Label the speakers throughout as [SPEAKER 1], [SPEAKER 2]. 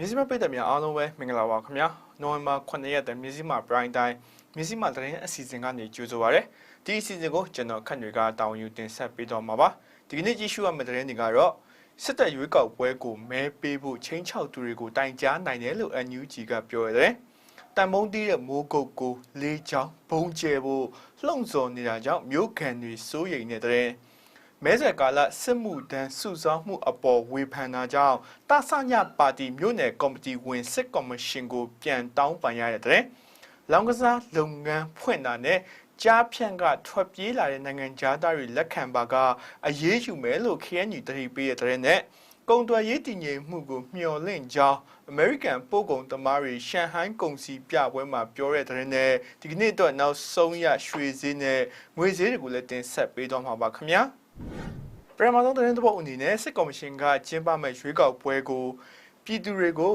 [SPEAKER 1] မြစည်းမပိတ်တဲ့များအားလုံးပဲမင်္ဂလာပါခင်ဗျာနိုဝင်ဘာ9ရက်တဲ့မြစည်းမ Prime Time မြစည်းမသတင်းအစီအစဉ်ကနေကြိုဆိုပါရစေဒီအစီအစဉ်ကိုကျွန်တော်ခန့်တွေကတာဝန်ယူတင်ဆက်ပေးတော့မှာပါဒီကနေ့ကြည့်ရှုရမယ့်သတင်းတွေကတော့စစ်တပ်ရွေးကောက်ပွဲကိုမဲပေးဖို့ချင်းချောက်သူတွေကိုတိုင်ကြားနိုင်တယ်လို့ NUG ကပြောရတယ်တန်မုံတီးတဲ့မိုးကုတ်ကိုလေးချောင်းဘုံကျဲဖို့လှုံ့ဆော်နေတာကြောင့်မြို့ခံတွေစိုးရိမ်နေတဲ့တဲ့ မဲဆယ်ကာလစစ်မှုတန်းစုဆောင်းမှုအပေါ်ဝေဖန်တာကြောင့်တဆညပါတီမြို့နယ်ကော်မတီဝင်စစ်ကော်မရှင်ကို ပြန်တောင်းပန်ရတဲ့။လောင်ကစားလုပ်ငန်းဖွင့်တာနဲ့ကြားဖြန့်ကထွက်ပြေးလာတဲ့နိုင်ငံသားတွေလက်ခံပါကအရေးယူမယ်လို့ KNU တတိပေးတဲ့တဲ့နဲ့ကုန်သွယ်ရေးတည်ငြိမ်မှုကိုမျှော်လင့်ကြောင်း American ပို့ကုန်သမားတွေရှန်ဟိုင်းကုန်စည်ပြပွဲမှာပြောတဲ့တဲ့နဲ့ဒီကနေ့တော့နောက်ဆုံးရရွှေဈေးနဲ့ငွေဈေးတွေကိုလည်းတင်ဆက်ပေးသွားမှာပါခင်ဗျာ။ ပရမသောသတင်းတစ်ပုဒ်အနေနဲ့စစ်ကော်မရှင်ကကျင်းပမဲ့ရွေးကောက်ပွဲကိုပြည်သူတွေကို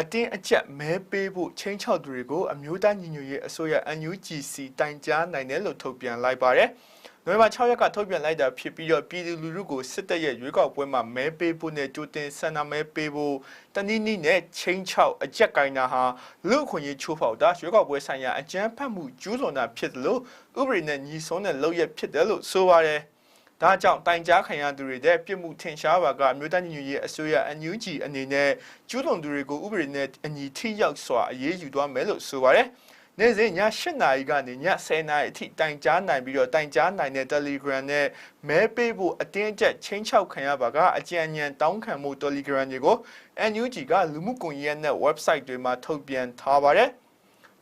[SPEAKER 1] အတင်းအကျပ်မဲပေးဖို့ချင်းချောက်သူတွေကိုအမျိုးသားညီညွတ်ရေးအစိုးရ NUGC တိုင်ကြားနိုင်တယ်လို့ထုတ်ပြန်လိုက်ပါတယ်။နိုဝင်ဘာ6ရက်ကထုတ်ပြန်လိုက်တာဖြစ်ပြီးတော့ပြည်သူလူထုကိုစစ်တပ်ရဲ့ရွေးကောက်ပွဲမှာမဲပေးဖို့နဲ့ကြိုတင်ဆန္ဒမဲပေးဖို့တနည်းနည်းနဲ့ချင်းချောက်အကြက်ကိုင်းတာဟာလူ့အခွင့်အရေးချိုးဖောက်တာရွေးကောက်ပွဲဆိုင်ရာအကြမ်းဖက်မှုကျူးလွန်တာဖြစ်တယ်လို့ဥပဒေနဲ့ညီဆုံးတဲ့လုပ်ရဖြစ်တယ်လို့ဆိုပါတယ်။ ဒါကြောင့်တိုင်ကြားခံရသူတွေတဲ့ပြစ်မှုထင်ရှားပါကအမျိုးသားညီညွတ်ရေးအစိုးရ NUG အနေနဲ့ကျူးလွန်သူတွေကိုဥပဒေနဲ့အညီထိရောက်စွာအရေးယူသွားမယ်လို့ဆိုပါတယ်။နေ့စဉ်ည8နာရီကနေည10နာရီအထိတိုင်ကြားနိုင်ပြီးတော့တိုင်ကြားနိုင်တဲ့ Telegram နဲ့မဲပေးဖို့အတင်းအကျပ်ချင်းချောက်ခံရပါကအကြံဉာဏ်တောင်းခံမှု Telegram တွေကို NUG ကလူမှုကွန်ရက်နဲ့ website တွေမှာထုတ်ပြန်ထားပါတယ်။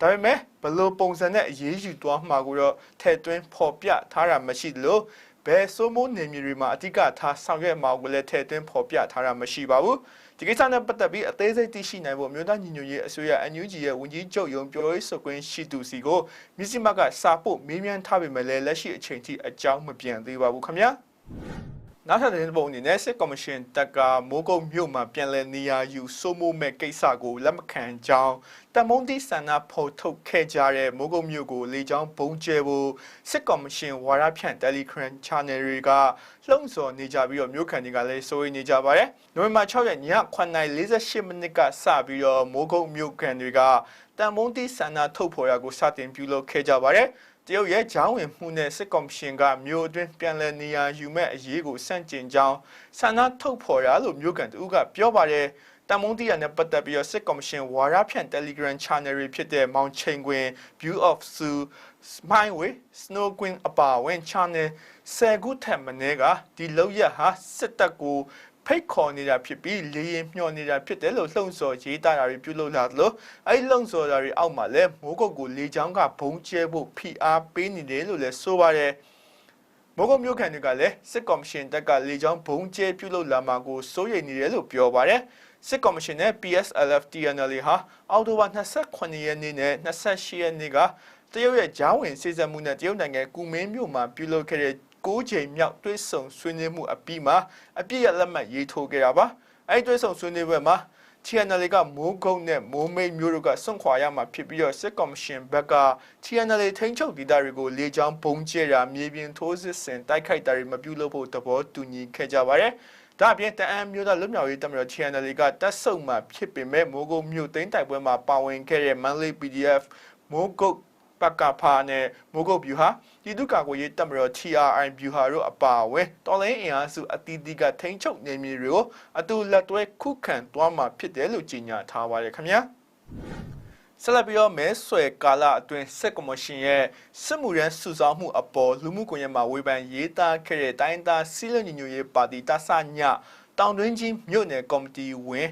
[SPEAKER 1] ဒါပေမဲ့ဘယ်လိုပုံစံနဲ့အရေးယူသွားမှာကိုတော့ထည့်သွင်းဖော်ပြထားတာမရှိသလို ဘယ်စိုးမိုးနေမြေတွေမှာအဓိကထားဆောင်ရွက်မှာကိုလည်းထည့်သွင်းဖော်ပြထားတာမရှိပါဘူးဒီကိစ္စနဲ့ပတ်သက်ပြီးအသေးစိတ်သိရှိနိုင်ဖို့မြို့သားညီညွတ်ရေးအစိုးရ NUG ရဲ့ဝန်ကြီးချုပ်ရုံးပြောရေးဆိုခွင့်ရှိသူစီကိုမြစည်းမကစာပို့မေးမြန်းထားပေမဲ့လည်းလက်ရှိအချိန်ထိအကြောင်းမပြန်သေးပါဘူးခင်ဗျာ နောက်ထပ်တဲ့ပုံအနေနဲ့စစ်ကော်မရှင်တက်ကမိုးကုတ်မြို့မှာပြန်လည်နေရာယူစိုးမိုးမဲ့ကိစ္စကိုလက်မခံကြောင်းတမုံတီဆန္ဒဖော်ထုတ်ခဲ့ကြတဲ့မိုးကုတ်မြို့ကိုလေကြောင်းဘုံကျဲဖို့စစ်ကော်မရှင်ဝါရဖြန့် Telegram Channel တွေကလှုံ့ဆော်နေကြပြီးတော့မြို့ခံတွေကလည်းစိုးရိမ်နေကြပါတယ်။နိုဝင်ဘာ6ရက်ည9:48မိနစ်ကစပြီးတော့မိုးကုတ်မြို့ခံတွေကတမုံတီဆန္ဒထုတ်ဖော်ရကိုစတင်ပြုလုပ်ခဲ့ကြပါတယ်။တ ရုတ်ရဲ့ဂျောင်းဝင်မှုနဲ့စစ်ကော်မရှင်ကမြို့အတွင်းပြန်လည်နေရာယူမဲ့အရေးကိုစန့်ကျင်ကြောင်းဆန္ဒထုတ်ဖော်ရလို့မြို့ကန်တူကပြောပါတယ်တမုံတီရနဲ့ပတ်သက်ပြီးတော့စစ်ကော်မရှင်ဝါရဖြန့် Telegram Channel တွေဖြစ်တဲ့မောင်ချိန်ခွင် View of Su Smile Way Snow Queen အပါအဝင် Channel 10ခုထက်မနည်းကဒီလောက်ရဟာစစ်တပ်ကို ဖိတ်ခေါ်နေတာဖြစ်ပြီးလေရင်မျှော်နေတာဖြစ်တယ်လို့လှုံ့ဆော်ရေးသားတာတွေပြုလုပ်လာသလိုအဲ့လှုံ့ဆော်တာတွေအောက်မှာလည်းမိုးကုတ်ကိုလေချောင်းကဘုံကျဲဖို့ဖိအားပေးနေတယ်လို့လည်းဆိုပါတယ်မိုးကုတ်မြို့ခံတွေကလည်းစစ်ကော်မရှင်တက်ကလေချောင်းဘုံကျဲပြုလုပ်လာမှာကိုစိုးရိမ်နေတယ်လို့ပြောပါတယ်စစ်ကော်မရှင်နဲ့ PSLF TNL ဟာအောက်တိုဘာ28ရက်နေ့နဲ့28ရက်နေ့ကတရုတ်ရဲ့ဂျားဝင်စီစံမှုနဲ့တရုတ်နိုင်ငံကူမင်းမြို့မှာပြုလုပ်ခဲ့တဲ့ 9ချိန်မြောက်တွဲဆုံဆွေးနွေးမှုအပြီးမှာအပြည့်ရလက်မှတ်ရေးထိုးခဲ့တာပါအဲ့ဒီတွဲဆုံဆွေးနွေးပွဲမှာ TNL ကမိုးကုတ်နဲ့မိုးမိတ်မျိုးတို့ကစွန့်ခွာရမှာဖြစ်ပြီးတော့စစ်ကော်မရှင်ဘက်က TNL ထိန်းချုပ်ဒေသတွေကိုလေကြောင်းပုံကျဲတာမြေပြင်ထိုးစစ်ဆင်တိုက်ခိုက်တာတွေမပြုလုပ်ဖို့သဘောတူညီခဲ့ကြပါတယ်ဒါအပြင်တအံမျိုးသားလွတ်မြောက်ရေးတပ်မတော် channel ကတက်ဆုပ်မှာဖြစ်ပေမဲ့မိုးကုတ်မြို့သိမ်းတိုက်ပွဲမှာပါဝင်ခဲ့တဲ့ Manly PDF မိုးကုတ် ပကဖာနဲ့မိုးကုတ်ဗျူဟာပြည်သူ့ကာကွယ်ရေးတပ်မတော် TRI ဗျူဟာတို့အပါအဝင်တော်လိုင်းအင်အားစုအသီးသီးကထိန်းချုပ်နေမြေတွေကိုအတူလက်တွဲခုခံသွားမှာဖြစ်တယ်လို့ကြေညာထားပါတယ်ခင်ဗျာဆက်လက်ပြီးတော့မဲဆွယ်ကာလအတွင်းစစ်ကော်မရှင်ရဲ့စစ်မှုရန်စုဆောင်းမှုအပေါ်လူမှုကွန်ရက်မှာဝေဖန်ရေးသားခဲ့တဲ့တိုင်းသားစီးလညီညွတ်ရေးပါတီတဆညတောင်တွင်းကြီးမြို့နယ်ကော်မတီဝင်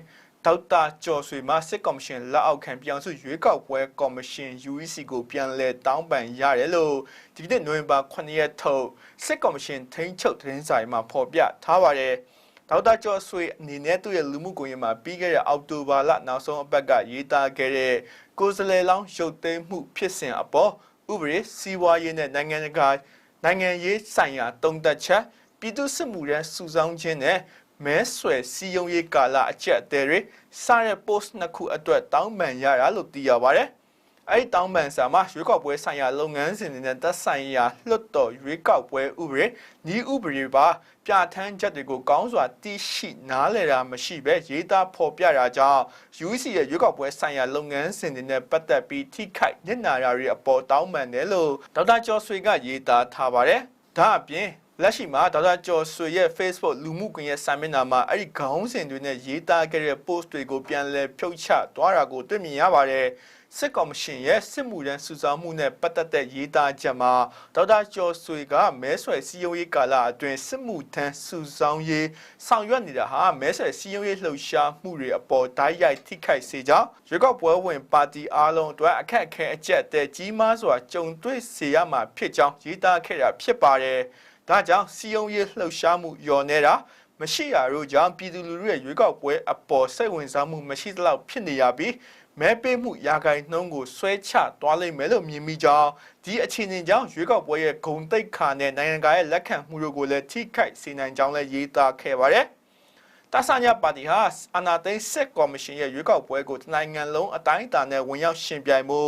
[SPEAKER 1] ဒေါက်တာကျော်ဆွေမှစစ်ကော်မရှင်လက်အောက်ခံပြောင်စုရွေးကောက်ပွဲကော်မရှင် UEC ကိုပြန်လည်တောင်းပန်ရတယ်လို့ဒီနေ့နိုဝင်ဘာ9ရက်ထုတ်စစ်ကော်မရှင်ထိန်းချုပ်သတင်းစာမှာဖော်ပြထားပါတယ်ဒေါက်တာကျော်ဆွေအနေနဲ့သူ့ရဲ့လူမှုကွန်ရက်မှာပြီးခဲ့တဲ့အောက်တိုဘာလနောက်ဆုံးအပတ်ကရေးသားခဲ့တဲ့ကိုယ်စားလှယ်လောင်းရုပ်သိမ်းမှုဖြစ်စဉ်အပေါ်ဥပဒေစီးပွားရေးနဲ့နိုင်ငံတကာနိုင်ငံရေးဆိုင်ရာတုံ့တက်ချက်ပြည်သူ့စစ်မှုရန်စုဆောင်းခြင်းနဲ့ မဲဆွယ်စီယုံရေးကာလအချက်အသေးတွေစတဲ့ post နှစ်ခုအတွက်တောင်းပန်ရတာလို့သိရပါတယ်အဲ့ဒီတောင်းပန်စာမှာရွေးကောက်ပွဲဆိုင်ရာလုပ်ငန်းစဉ်တွေနဲ့သက်ဆိုင်ရာလွှတ်တော်ရွေးကောက်ပွဲဥပဒေဤဥပဒေပါပြဋ္ဌာန်းချက်တွေကိုကောင်းစွာသိရှိနားလည်တာမရှိဘဲရေးသားဖော်ပြတာကြောင့် UC ရဲ့ရွေးကောက်ပွဲဆိုင်ရာလုပ်ငန်းစဉ်တွေနဲ့ပတ်သက်ပြီးထိခိုက်ညစ်နာတာတွေအပေါ်တောင်းပန်တယ်လို့ဒေါက်တာကျော်ဆွေကရေးသားထားပါတယ်။ဒါအပြင် လက်ရှိမှာဒေါက်တာကျော်ဆွေရဲ့ Facebook လူမှုကွန်ရက်စာမျက်နှာမှာအဲ့ဒီခေါင်းစဉ်တွေနဲ့ရေးသားခဲ့တဲ့ post တွေကိုပြန်လည်ဖြုတ်ချသွားတာကိုတွေ့မြင်ရပါတယ်။စစ်ကော်မရှင်ရဲ့စစ်မှုထမ်းစုဆောင်းမှုနဲ့ပတ်သက်တဲ့ရေးသားချက်မှာဒေါက်တာကျော်ဆွေကမဲဆွယ်စည်းရုံးရေးကာလအတွင်းစစ်မှုထမ်းစုဆောင်းရေးဆောင်ရွက်နေတာဟာမဲဆွယ်စည်းရုံးရေးလှုပ်ရှားမှုတွေအပေါ်ဓာတ်ရိုက်ထိခိုက်စေကြောင်းရွေးကောက်ပွဲဝင်ပါတီအားလုံးအတွက်အခက်အခဲအကျက်တဲ့ကြီးမားစွာကြုံတွေ့စေရမှာဖြစ်ကြောင်းရေးသားခဲ့တာဖြစ်ပါတယ်။ ဒါကြောင့်စီယုံရေးလှုပ်ရှားမှုညော်နေတာမရှိရတို့ကြောင့်ပြည်သူလူထုရဲ့ရွေးကောက်ပွဲအပေါ်စိတ်ဝင်စားမှုမရှိသလောက်ဖြစ်နေရပြီးမဲပေးမှုရာဂိုင်နှုန်းကိုဆွဲချသွားလိမ့်မယ်လို့မြင်မိကြောင်းဒီအခြေအနေကြောင့်ရွေးကောက်ပွဲရဲ့ဂုံတိတ်ခါနဲ့နိုင်ငံကားရဲ့လက်ခံမှုတို့ကိုလည်းထိခိုက်စေနိုင်ကြောင်းလည်းရေးသားခဲ့ပါတယ်။ တဆညာပါတီဟာအနာသိန်းစစ်ကော်မရှင်ရဲ့ရွေးကောက်ပွဲကိုနိုင်ငံလုံးအတိုင်းအတာနဲ့ဝင်ရောက်ရှင်ပြိုင်မှု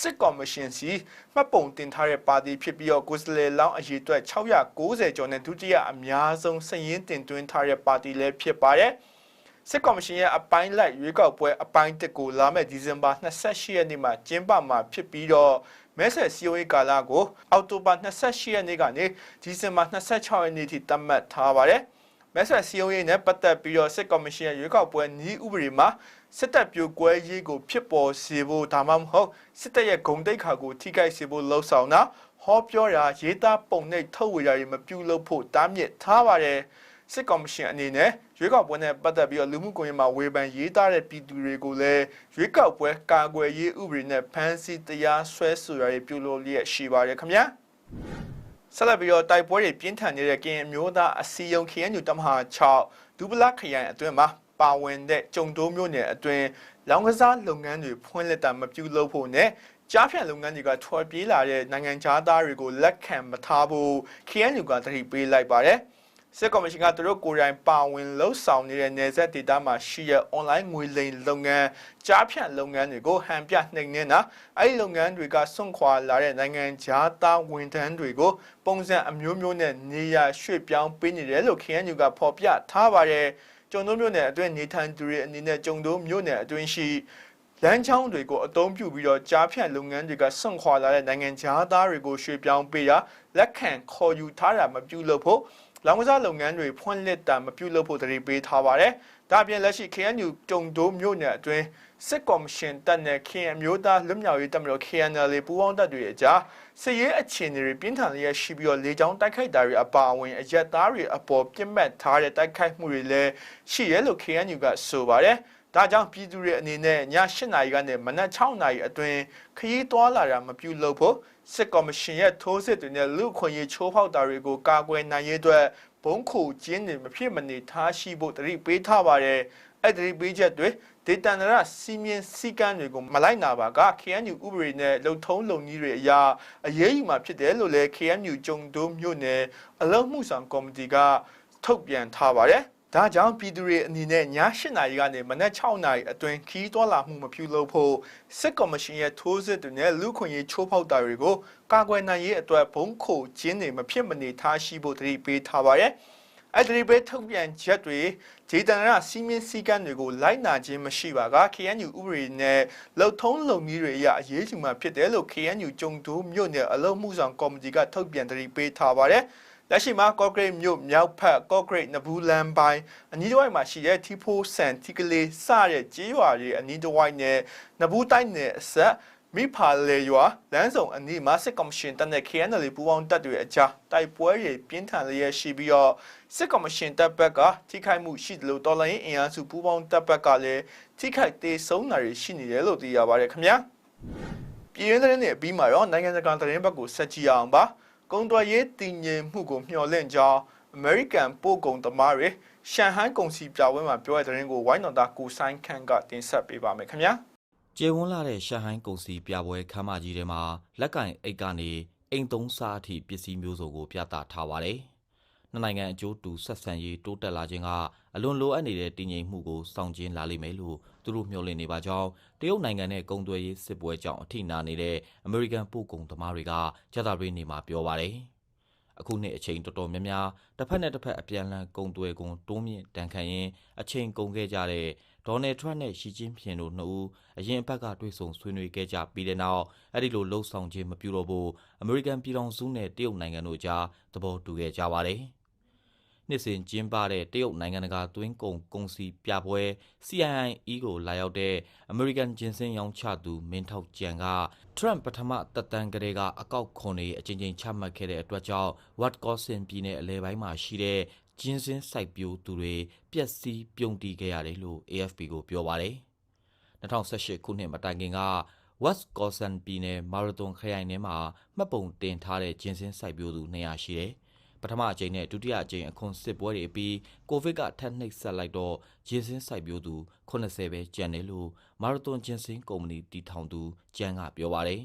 [SPEAKER 1] စစ်ကော်မရှင်စီမှတ်ပုံတင်ထားတဲ့ပါတီဖြစ်ပြီးတော့ကိုယ်စားလှယ်လောင်းအရေးအတွက်690ကျော်နဲ့ဒုတိယအများဆုံးစည်ရင်းတင်သွင်းထားတဲ့ပါတီလည်းဖြစ်ပါတယ်။စစ်ကော်မရှင်ရဲ့အပိုင်းလိုက်ရွေးကောက်ပွဲအပိုင်းတစ်ကိုလာမယ့်ဒီဇင်ဘာ28ရက်နေ့မှာကျင်းပမှာဖြစ်ပြီးတော့မဲဆယ်စီယိုရေးကာလကိုအောက်တိုဘာ28ရက်နေ့ကနေဒီဇင်ဘာ26ရက်နေ့ထိသတ်မှတ်ထားပါတယ်။ မဲဆယ်စီယိုရေးနဲ့ပတ်သက်ပြီးတော့စစ်ကော်မရှင်ရဲ့ရွေးကောက်ပွဲနီးဥပဒေမှာစစ်တပ်ပြိုကွဲရေးကိုဖြစ်ပေါ်စေဖို့ဒါမှမဟုတ်စစ်တပ်ရဲ့ဂုံတိတ်ခါကိုထိခိုက်စေဖို့လှုံ့ဆော်တာဟောပြောတာရေးသားပုံနဲ့ထုတ်ဝေတာတွေမပြုလုပ်ဖို့တားမြစ်ထားပါတယ်။စစ်ကော်မရှင်အနေနဲ့ရွေးကောက်ပွဲနဲ့ပတ်သက်ပြီးတော့လူမှုကွန်ရက်မှာဝေဖန်ရေးသားတဲ့ပြည်သူတွေကိုလည်းရွေးကောက်ပွဲကာကွယ်ရေးဥပဒေနဲ့ဖမ်းဆီးတရားစွဲဆိုရပြုလုပ်လျက်ရှိပါတယ်ခင်ဗျာ ဆက်လက်ပြီးတော့တိုက်ပွဲတွေပြင်းထန်နေတဲ့ကရင်မျိုးသားအစည်းအရုံး KNU တမဟာ6ဒူပလာခရိုင်အတွင်းမှာပါဝင်တဲ့ကြုံတိုးမျိုးနယ်အတွင်းလောင်ကစားလုပ်ငန်းတွေဖွင့်လှစ်တာမပြုလုပ်ဖို့နဲ့ကြားဖြတ်လုပ်ငန်းတွေကထွေပြေးလာတဲ့နိုင်ငံသားတွေကိုလက်ခံမထားဖို့ KNU ကတတိပေးလိုက်ပါတယ်။ စစ်ကော်မရှင်ကသူတို့ကိုယ်တိုင်ပါဝင်လှုပ်ဆောင်နေတဲ့နယ်စပ်ဒေသမှာရှိတဲ့ online ငွေလိမ်လုပ်ငန်းကြားဖြတ်လုပ်ငန်းတွေကိုဟန်ပြနှိမ်နှင်းတာအဲ့ဒီလုပ်ငန်းတွေကစွန့်ခွာလာတဲ့နိုင်ငံခြားသားဝန်ထမ်းတွေကိုပုံစံအမျိုးမျိုးနဲ့နေရာရွှေ့ပြောင်းပေးနေတယ်လို့ KNU ကဖော်ပြထားပါတယ်ကျုံတို့မြို့နယ်အတွင်းနေထိုင်သူတွေအနေနဲ့ကျုံတို့မြို့နယ်အတွင်းရှိလမ်းချောင်းတွေကိုအသုံးပြုပြီးတော့ကြားဖြတ်လုပ်ငန်းတွေကစွန့်ခွာလာတဲ့နိုင်ငံခြားသားတွေကိုရွှေ့ပြောင်းပေးတာလက်ခံခေါ်ယူထားတာမပြုလုပ်ဖို့ လောင်ကစားလုပ်ငန်းတွေဖွင့်လှစ်တာမပြုလုပ်ဖို့တတိပေးထားပါတယ်။ဒါပြင်လက်ရှိ KNU တုံတိုးမြို့နယ်အတွင်းစစ်ကော်မရှင်တပ်နဲ့ KN မျိုးသားလွတ်မြောက်ရေးတပ်မတော် KNL ပူးပေါင်းတပ်တွေအကြားစစ်ရေးအခြေအနေတွေပြင်းထန်လျက်ရှိပြီးတော့လေကြောင်းတိုက်ခိုက်တာတွေအပါအဝင်အရက်သားတွေအပေါ်ပြစ်မှတ်ထားတဲ့တိုက်ခိုက်မှုတွေလည်းရှိရဲလို့ KNU ကဆိုပါတယ်။ ဒါကြောင့်ပြည်သူတွေအနေနဲ့ည8နာရီကနေမနက်6နာရီအတွင်းခရီးသွားလာတာမပြုလုပ်ဖို့စစ်ကော်မရှင်ရဲ့ထိုးစစ်တွေနဲ့လူခွင့်ရေးချိုးဖောက်တာတွေကိုကာကွယ်နိုင်ရေးအတွက်ဘုံခုကျင်းတွေမဖြစ်မနေထားရှိဖို့တတိပေးထားပါတယ်အဲ့ဒီပေးချက်တွေဒေတာနရစီမင်းစီကန်းတွေကိုမလိုက်နာပါက KNU ဥပဒေနဲ့လုံထုံးလုံနည်းတွေအရာအရေးယူမှာဖြစ်တယ်လို့လည်း KNU ကြုံတိုးမြို့နယ်အလုံးမှုဆောင်ကော်မတီကထုတ်ပြန်ထားပါတယ် ဒါကြောင့်ပြည်သူတွေအနေနဲ့ည8နာရီကနေမနက်6နာရီအတွင်းခီးသွွာလာမှုမပြုလုပ်ဖို့စစ်ကော်မရှင်ရဲ့ထိုးစစ်တွေနဲ့လူခွင့်ရေးချိုးဖောက်တာတွေကိုကာကွယ်နိုင်ရေးအတွက်ဘုံခိုကျင်းတွေမဖြစ်မနေထားရှိဖို့တတိပေးထားပါတယ်။အဲ့ဒီဘေးထုတ်ပြန်ချက်တွေဂျေတနာစီမင်းစည်းကမ်းတွေကိုလိုက်နာခြင်းမရှိပါက KNU ဥပဒေနဲ့လှုပ်ထုံးလုံနည်းတွေအရအရေးကြီးမှဖြစ်တယ်လို့ KNU ကြုံတိုးမြို့နယ်အလုံးမှုဆောင်ကော်မတီကထုတ်ပြန်တတိပေးထားပါတယ်။ လက်ရှိမှာကော့ဂရိတ်မြို့မြောက်ဖက်ကော့ဂရိတ်နဘူးလမ်းပိုင်းအနီးတစ်ဝိုက်မှာရှိတဲ့ထီဖိုးဆန်ထီကလေးစတဲ့ကြေးရွာတွေအနီးတစ်ဝိုက်နဲ့နဘူးတိုက်နယ်အဆက်မိဖာလေရွာလမ်းဆောင်အနီးမှာစစ်ကော်မရှင်တပ်နဲ့ KNL ပူးပေါင်းတပ်တွေအကြားတိုက်ပွဲတွေပြင်းထန်လျက်ရှိပြီးတော့စစ်ကော်မရှင်တပ်ဘက်ကထိခိုက်မှုရှိတယ်လို့တော်လိုင်းအင်အားစုပူးပေါင်းတပ်ဘက်ကလည်းထိခိုက်သေးဆုံးတာတွေရှိနေတယ်လို့သိရပါတယ်ခင်ဗျာပြည်ရင်းသတင်းတွေအပြီးမှာတော့နိုင်ငံတကာသတင်းဘက်ကိုဆက်ကြည့်အောင်ပါ ကုန်သွယ်ရေးတည်ငြိမ်မှုကိုမျှော်လင့်ကြောင်း American ပို့ကုန်သမားတွေရှန်ဟိုင်းကုန်စည်ပြပွဲမှာပြောတဲ့သတင်းကိုဝိုင်းတော်သားကိုဆိုင်ခန့်ကတင်ဆက်ပေးပါမယ်ခင်ဗျာ
[SPEAKER 2] ကျေဝန်းလာတဲ့ရှန်ဟိုင်းကုန်စည်ပြပွဲခမ်းမကြီးထဲမှာလက်ကင်အိတ်ကနေအိမ်သုံးစားအထိပစ္စည်းမျိုးစုံကိုပြသထားပါတယ် နှစ်နိုင်ငံအကျိုးတူဆက်ဆံရေးတိုးတက်လာခြင်းကအလွန်လိုအပ်နေတဲ့တည်ငြိမ်မှုကိုစောင့်ကျဉ်လာလိမ့်မယ်လို့သူတို့မျှော်လင့်နေပါကြောင်းတရုတ်နိုင်ငံနဲ့ကုန်သွယ်ရေးစစ်ပွဲကြောင့်အထိနာနေတဲ့အမေရိကန်ပို့ကုန်သမားတွေကကြာသပတေးနေ့မှာပြောပါတယ်။အခုနှစ်အချိန်တော်တော်များများတစ်ဖက်နဲ့တစ်ဖက်အပြန်အလှန်ကုန်သွယ်ကုန်တိုးမြင့်တန်ခတ်ရင်အချိန်ကုန်ခဲ့ကြတဲ့ဒေါ်နယ်ထရန့်နဲ့ရှီကျင်းဖျင်တို့နှစ်ဦးအရင်အပတ်ကတွေ့ဆုံဆွေးနွေးခဲ့ကြပြီးတဲ့နောက်အဲ့ဒီလိုလှုပ်ဆောင်ခြင်းမပြုတော့ဘူးအမေရိကန်ပြည်ထောင်စုနဲ့တရုတ်နိုင်ငံတို့ကြားသဘောတူခဲ့ကြပါတယ်။ နှစ်စဉ်ကျင်းပတဲ့တရုတ်နိုင်ငံတကာသွင်းကုန်ကုန်စည်ပြပွဲ CIIE ကိုလာရောက်တဲ့အမေရိကန်ဂျင်းစင်းရောင်းချသူမင်းထောက်ကြံက Trump ပထမတက်တန်းကလေးကအကောက်ခွန်တွေအချင်းချင်းချမှတ်ခဲ့တဲ့အတွက်ကြောင့် Wisconsin ပြည်နယ်အလဲပိုင်းမှာရှိတဲ့ဂျင်းစင်းစိုက်ပျိုးသူတွေပျက်စီးပြုံတီးခဲ့ရတယ်လို့ AFP ကိုပြောပါတယ်။2018ခုနှစ်မတိုင်ခင်က West Wisconsin ပြည်နယ်မာရသွန်ခရိုင်ထဲမှာမှတ်ပုံတင်ထားတဲ့ဂျင်းစင်းစိုက်ပျိုးသူ200ရှိတယ်။ ပထမအကြိမ်နဲ့ဒုတိယအကြိမ်အခွန်စစ်ပွဲတွေပြီးကိုဗစ်ကထပ်နှိပ်ဆက်လိုက်တော့ဂျင်းစင်းစိုက်ပျိုးသူ80ပဲကျန်တယ်လို့မာရသွန်ဂျင်းစင်းကုမ္ပဏီတည်ထောင်သူကျန်းကပြောပါတယ်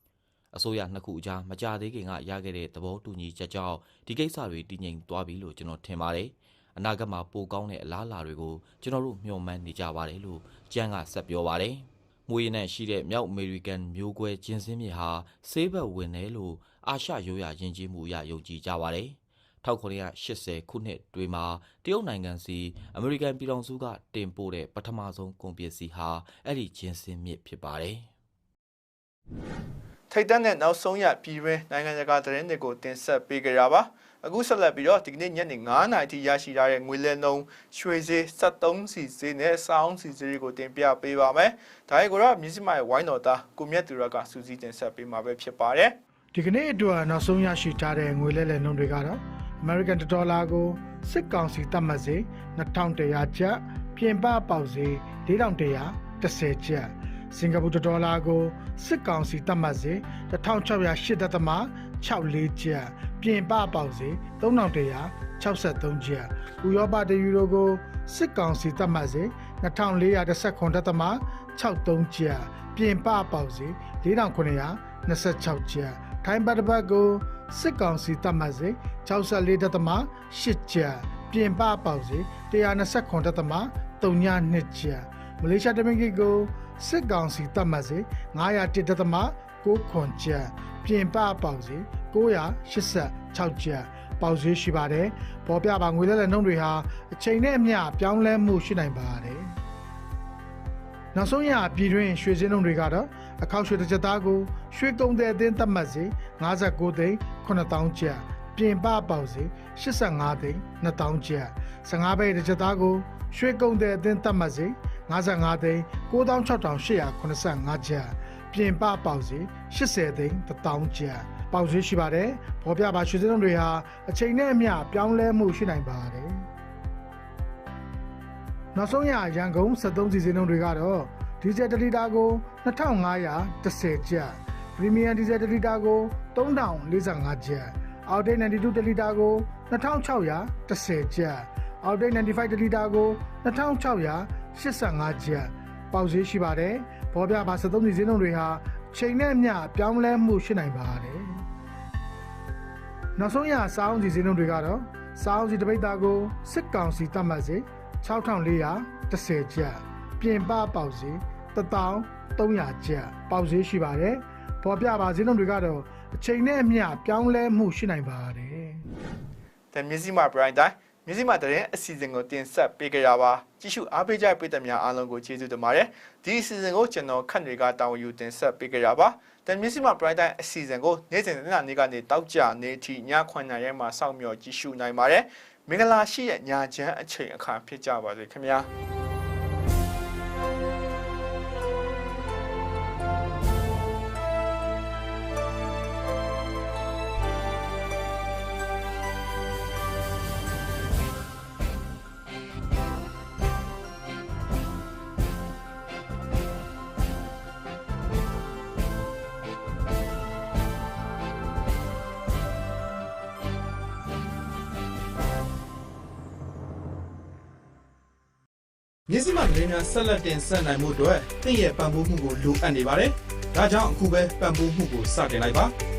[SPEAKER 2] ။အစိုးရနှစ်ခုအကြားမကြသေးခင်ကရခဲ့တဲ့သဘောတူညီချက်ကြောင့်ဒီကိစ္စတွေတည်ငြိမ်သွားပြီလို့ကျွန်တော်ထင်ပါတယ်။အနာဂတ်မှာပိုကောင်းတဲ့အလားအလာတွေကိုကျွန်တော်တို့မျှော်မှန်းနေကြပါတယ်လို့ကျန်းကဆက်ပြောပါတယ်။ မွေးရနဲ့ရှိတဲ့မြောက်အမေရိကန်မျိုးကွဲဂျင်းစင်းမြေဟာဆေးဘက်ဝင်တယ်လို့အာရှရိုးရာယဉ်ကျေးမှုအရယုံကြည်ကြပါတယ်။1980ခုနှစ်တွေမှာတရုတ်နိုင်ငံစီအမေရိကန်ပြည်ထောင်စုကတင်ပို့တဲ့ပထမဆုံးကုန်ပစ္စည်းဟာအဲ့ဒီဂျင်းစင်းမြစ်ဖြစ်ပါတယ်။
[SPEAKER 1] ထိတ်တန့်တဲ့နောက်ဆုံးရပြည်တွင်းနိုင်ငံတကာသတင်းတွေကိုတင်ဆက်ပေးကြရပါ အခုဆက်လက်ပြီးတော့ဒီကနေ့ညနေ9:00နာရီထိရရှိထားတဲ့ငွေလဲနှုန်းရွှေဈေး73စီဈေးနဲ့စောင်းစီဈေးတွေကိုတင်ပြပေးပါမယ်ဒါရီကိုတော့မြစည်းမရဲ့ဝိုင်းတော်သားကိုမြတ်သူရကစူးစီးတင်ဆက်ပေးမှာပဲဖြစ်ပါတယ်
[SPEAKER 3] ဒီကနေ့အတွက်နောက်ဆုံးရရှိထားတဲ့ငွေလဲလှယ်နှုန်းတွေကတော့ American ဒေါ်လာကိုစစ်ကောင်စီသတ်မှတ်စေ2100ကျပ်ပြင်ပပေါက်စေ4110ကျပ်စင်ကာပူဒေါ်လာကိုစစ်ကောင်စီသတ်မှတ်စေ1608.64ကျပ် ပြင်ပပေါက်စေ3163ကျပ်ဥရောပတယူရိုကိုစစ်ကောင်စီသတ်မှတ်စေ2419.63ကျပ်ပြင်ပပေါက်စေ4926ကျပ်ထိုင်းဘတ်တစ်ပတ်ကိုစစ်ကောင်စီသတ်မှတ်စေ64.8ကျပ်ပြင်ပပေါက်စေ129.32ကျပ်မလေးရှားတမင်ကီကိုစစ်ကောင်စီသတ်မှတ်စေ901.9ခွန်ကျပ်ပြင်ပပေါက်စေ 986ကျပ်ပေါက်ဈေးရှိပါတယ်ပေါ်ပြပါငွေလဲတဲ့နှုန်းတွေဟာအချိန်နဲ့အမျှပြောင်းလဲမှုရှိနိုင်ပါတယ်နောက်ဆုံးရပြည်တွင်းရွှေစင်းနှုန်းတွေကတော့အခောက်ရွှေတစ်ချက်သားကိုရွှေကုံတဲ့အသင်းသတ်မှတ်စေ59သိန်း9000ကျပ်ပြင်ပပေါက်စေ85သိန်း2000ကျပ်15ဘိတ်တစ်ချက်သားကိုရွှေကုံတဲ့အသင်းသတ်မှတ်စေ55သိန်း96,885ကျပ်ပြင်ပပေါက်စေ80သိန်း1000ကျပ် ပေါက်ဈေးရှိပါတယ်ပေါ်ပြပါရွှေစင်းနှုန်းတွေဟာအချိန်နဲ့အမျှပြောင်းလဲမှုရှိနိုင်ပါတယ်နောက်ဆုံးရရန်ကုန်73စီစဉ်နှုန်းတွေကတော့ဒီဇယ်1လီတာကို2510ကျပ်ပရီမီယံဒီဇယ်1လီတာကို3045ကျပ်အောက်တိတ်92တလီတာကို2610ကျပ်အောက်တိတ်95တလီတာကို2685ကျပ်ပေါက်ဈေးရှိပါတယ်ပေါ်ပြပါ73စီစဉ်နှုန်းတွေဟာချိန်နဲ့အမျှပြောင်းလဲမှုရှိနိုင်ပါတယ် နောက်ဆုံးရစောင်းစီစဉ်နှုန်းတွေကတော့စောင်းစီတပိတ်သားကိုစစ်ကောင်စီတတ်မှတ်စေ6410ကျပ်ပြင်ပပေါက်စေ1300ကျပ်ပေါက်ဈေးရှိပါတယ်ပေါ်ပြပါဈေးနှုန်းတွေကတော့အချိန်နဲ့အမျှပြောင်းလဲမှုရှိနိုင်ပါတယ်
[SPEAKER 1] တဲ့မြစည်းမပရိုင်တိုင်း မြစည်းမသတင်းအစီအစဉ်ကိုတင်ဆက်ပေးကြရပါကြည့်ရှုအားပေးကြတဲ့ပြည်သူများအားလုံးကိုကျေးဇူးတင်ပါတယ်ဒီအစီအစဉ်ကိုကျွန်တော်ခန့်တွေကတာဝန်ယူတင်ဆက်ပေးကြရပါတဲ့မြစည်းမပရိုင်တိုင်းအစီအစဉ်ကိုနေ့စဉ်နေ့နေ့ကနေတောက်ကြနေထိည9:00နာရီမှစောင့်မျှော်ကြည့်ရှုနိုင်ပါတယ်မင်္ဂလာရှိတဲ့ညာချမ်းအချိန်အခါဖြစ်ကြပါစေခင်ဗျာ မြစည်းမသတင်းများဆက်လက်တင်ဆက်နိုင်မှုအတွက်သင်ရဲ့ပံ့ပိုးမှုကိုလိုအပ်နေပါတယ်။ဒါကြောင့်အခုပဲပံ့ပိုးမှုကိုစတင်လိုက်ပါ။